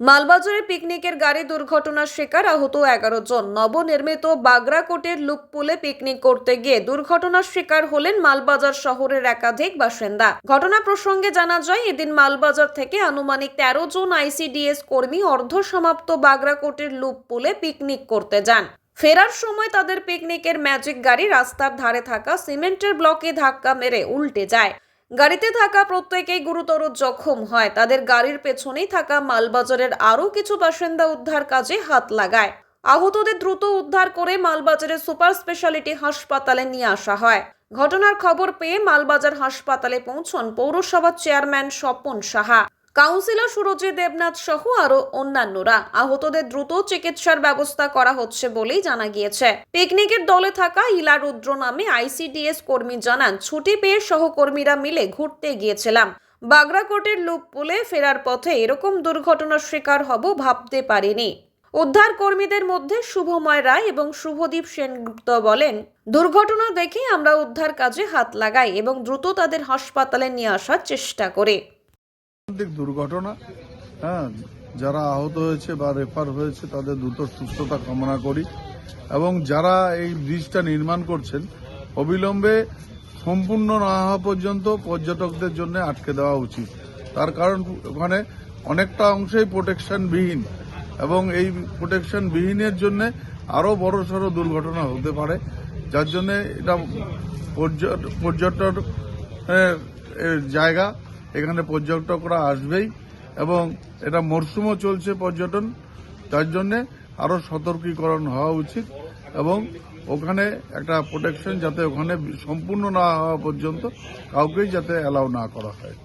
মালবাজারে পিকনিকের গাড়ি দুর্ঘটনার শিকার আহত এগারো জন। নবনির্মিত বাগরাকোটের লুকপুলে পিকনিক করতে গিয়ে দুর্ঘটনার শিকার হলেন মালবাজার শহরের একাধিক বাসিন্দা। ঘটনা প্রসঙ্গে জানা যায়, এদিন মালবাজার থেকে আনুমানিক তেরো জন আইসিডিএস কর্মী অর্ধসমাপ্ত বাগরাকোটের লুকপুলে পিকনিক করতে যান। ফেরার সময় তাদের পিকনিকের ম্যাজিক গাড়ি রাস্তার ধারে থাকা সিমেন্টের ব্লকে ধাক্কা মেরে উল্টে যায়। গাড়িতে থাকা প্রত্যেকেই গুরুতর জখম হয়। তাদের গাড়ির পেছনেই থাকা মালবাজারের আরও কিছু বাসিন্দা উদ্ধার কাজে হাত লাগায়। আহতদের দ্রুত উদ্ধার করে মালবাজারের সুপার স্পেশালিটি হাসপাতালে নিয়ে আসা হয়। ঘটনার খবর পেয়ে মালবাজার হাসপাতালে পৌঁছন পৌরসভার চেয়ারম্যান স্বপন সাহা। কাউন্সিলর সুরজিৎ দেবনাথ সহ আরও অন্যান্যরা। আহতদের দ্রুত চিকিৎসার ব্যবস্থা করা হচ্ছে বলেই জানা গিয়েছে। পিকনিকের দলে থাকা ইলা রুদ্র নামে আইসিডিএস কর্মী জানান, ছুটি পেয়ে সহকর্মীরা মিলে ঘুরতে গিয়েছিলাম। বাগরাকোটের লুপ পুলে ফেরার পথে এরকম দুর্ঘটনার শিকার হব ভাবতে পারিনি। উদ্ধার কর্মীদের মধ্যে শুভময় রায় এবং শুভদীপ সেনগুপ্ত বলেন, দুর্ঘটনা দেখে আমরা উদ্ধার কাজে হাত লাগাই এবং দ্রুত তাদের হাসপাতালে নিয়ে আসার চেষ্টা করি। দুর্ঘটনা হ্যাঁ যারা আহত হয়েছে বা রেফার হয়েছে তাদের দ্রুত সুস্থতা কামনা করি এবং যারা এই ব্রিজটা নির্মাণ করছেন, অবিলম্বে সম্পূর্ণ না হওয়া পর্যন্ত পর্যটকদের জন্য আটকে দেওয়া উচিত। তার কারণ ওখানে অনেকটা অংশেই প্রোটেকশনবিহীন এবং এই প্রোটেকশন বিহীনের জন্য আরও বড় সড়ো দুর্ঘটনা হতে পারে, যার জন্য এটা পর্য- পর্যটন জায়গা এখানে পর্যটকরা আসবেই এবং এটা মরশুমও চলছে পর্যটন, তার জন্যে আরও সতর্কীকরণ হওয়া উচিত এবং ওখানে একটা প্রোটেকশন যাতে ওখানে সম্পূর্ণ না হওয়া পর্যন্ত কাউকেই যাতে অ্যালাউ না করা হয়।